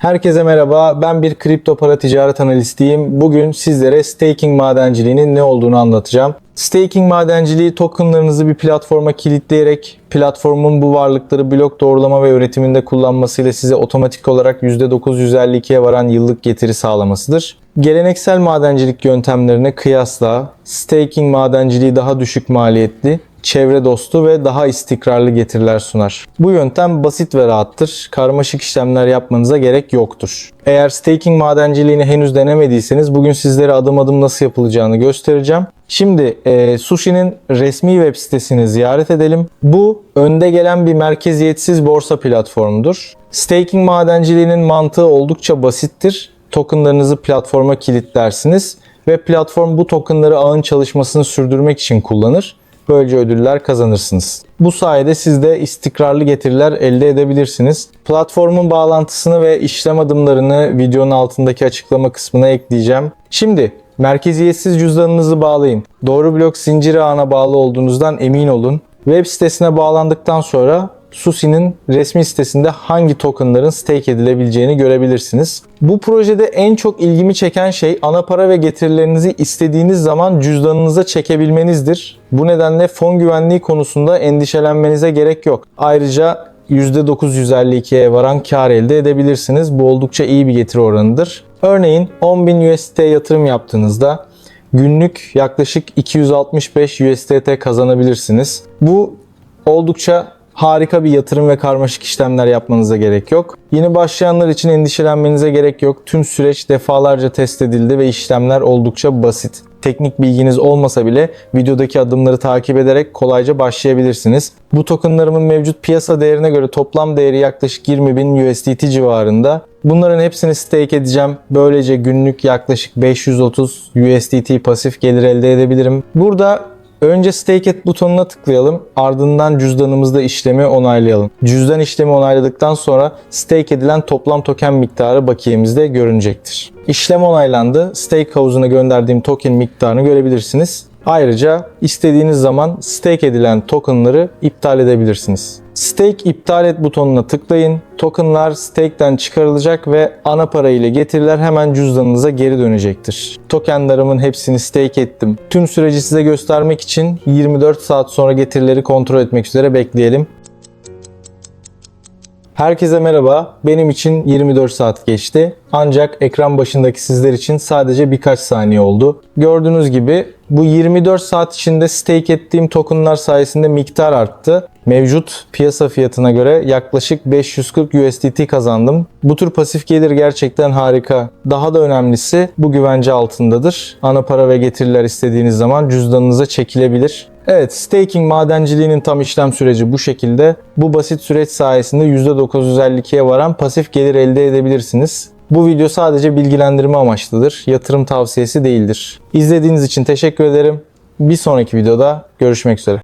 Herkese merhaba. Ben bir kripto para ticaret analistiyim. Bugün sizlere staking madenciliğinin ne olduğunu anlatacağım. Staking madenciliği tokenlarınızı bir platforma kilitleyerek platformun bu varlıkları blok doğrulama ve üretiminde kullanmasıyla size otomatik olarak %952'ye varan yıllık getiri sağlamasıdır. Geleneksel madencilik yöntemlerine kıyasla staking madenciliği daha düşük maliyetli, çevre dostu ve daha istikrarlı getiriler sunar. Bu yöntem basit ve rahattır. Karmaşık işlemler yapmanıza gerek yoktur. Eğer staking madenciliğini henüz denemediyseniz bugün sizlere adım adım nasıl yapılacağını göstereceğim. Şimdi e, Sushi'nin resmi web sitesini ziyaret edelim. Bu önde gelen bir merkeziyetsiz borsa platformudur. Staking madenciliğinin mantığı oldukça basittir. Tokenlarınızı platforma kilitlersiniz ve platform bu tokenları ağın çalışmasını sürdürmek için kullanır. Böylece ödüller kazanırsınız. Bu sayede siz de istikrarlı getiriler elde edebilirsiniz. Platformun bağlantısını ve işlem adımlarını videonun altındaki açıklama kısmına ekleyeceğim. Şimdi merkeziyetsiz cüzdanınızı bağlayın. Doğru blok zinciri ağına bağlı olduğunuzdan emin olun. Web sitesine bağlandıktan sonra Susi'nin resmi sitesinde hangi tokenların stake edilebileceğini görebilirsiniz. Bu projede en çok ilgimi çeken şey ana para ve getirilerinizi istediğiniz zaman cüzdanınıza çekebilmenizdir. Bu nedenle fon güvenliği konusunda endişelenmenize gerek yok. Ayrıca %952'ye varan kar elde edebilirsiniz. Bu oldukça iyi bir getiri oranıdır. Örneğin 10.000 USDT yatırım yaptığınızda günlük yaklaşık 265 USDT kazanabilirsiniz. Bu oldukça harika bir yatırım ve karmaşık işlemler yapmanıza gerek yok. Yeni başlayanlar için endişelenmenize gerek yok. Tüm süreç defalarca test edildi ve işlemler oldukça basit. Teknik bilginiz olmasa bile videodaki adımları takip ederek kolayca başlayabilirsiniz. Bu tokenlarımın mevcut piyasa değerine göre toplam değeri yaklaşık 20.000 USDT civarında. Bunların hepsini stake edeceğim. Böylece günlük yaklaşık 530 USDT pasif gelir elde edebilirim. Burada Önce Stake et butonuna tıklayalım. Ardından cüzdanımızda işlemi onaylayalım. Cüzdan işlemi onayladıktan sonra stake edilen toplam token miktarı bakiyemizde görünecektir. İşlem onaylandı. Stake havuzuna gönderdiğim token miktarını görebilirsiniz. Ayrıca istediğiniz zaman stake edilen tokenları iptal edebilirsiniz. Stake iptal et butonuna tıklayın. Tokenlar stake'den çıkarılacak ve ana para ile getiriler hemen cüzdanınıza geri dönecektir. Tokenlarımın hepsini stake ettim. Tüm süreci size göstermek için 24 saat sonra getirileri kontrol etmek üzere bekleyelim. Herkese merhaba. Benim için 24 saat geçti. Ancak ekran başındaki sizler için sadece birkaç saniye oldu. Gördüğünüz gibi bu 24 saat içinde stake ettiğim tokenlar sayesinde miktar arttı. Mevcut piyasa fiyatına göre yaklaşık 540 USDT kazandım. Bu tür pasif gelir gerçekten harika. Daha da önemlisi bu güvence altındadır. Ana para ve getiriler istediğiniz zaman cüzdanınıza çekilebilir. Evet, staking madenciliğinin tam işlem süreci bu şekilde. Bu basit süreç sayesinde %952'ye varan pasif gelir elde edebilirsiniz. Bu video sadece bilgilendirme amaçlıdır. Yatırım tavsiyesi değildir. İzlediğiniz için teşekkür ederim. Bir sonraki videoda görüşmek üzere.